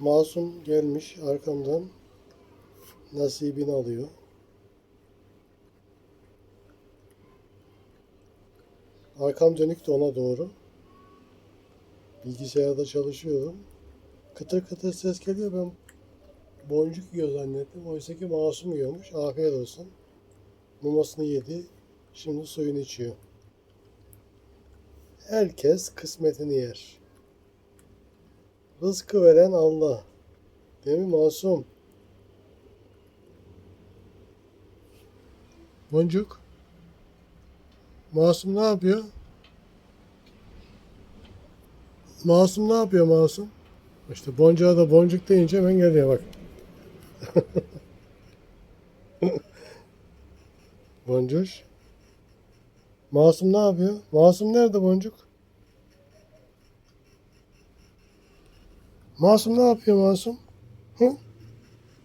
Masum gelmiş arkamdan nasibini alıyor. Arkam dönük de ona doğru. Bilgisayarda çalışıyorum. Kıtır kıtır ses geliyor. Ben boncuk yiyor zannettim. Oysa ki masum yiyormuş. Afiyet olsun. Mamasını yedi. Şimdi suyunu içiyor. Herkes kısmetini yer. Rızkı veren Allah. Değil mi masum? Boncuk. Masum ne yapıyor? Masum ne yapıyor Masum? İşte boncuğa da boncuk deyince hemen geliyor bak. Boncuk. Masum ne yapıyor? Masum nerede boncuk? Masum ne yapıyor Masum? Hı?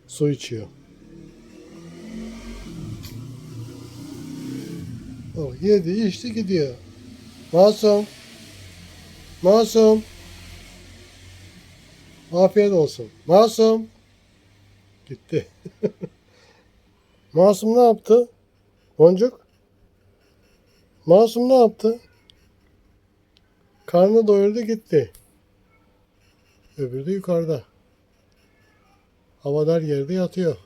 Su içiyor. Oh, yedi içti gidiyor. Masum. Masum. Afiyet olsun. Masum. Gitti. Masum ne yaptı? Boncuk. Masum ne yaptı? Karnı doyurdu gitti. Öbürü de yukarıda. Havadar yerde yatıyor.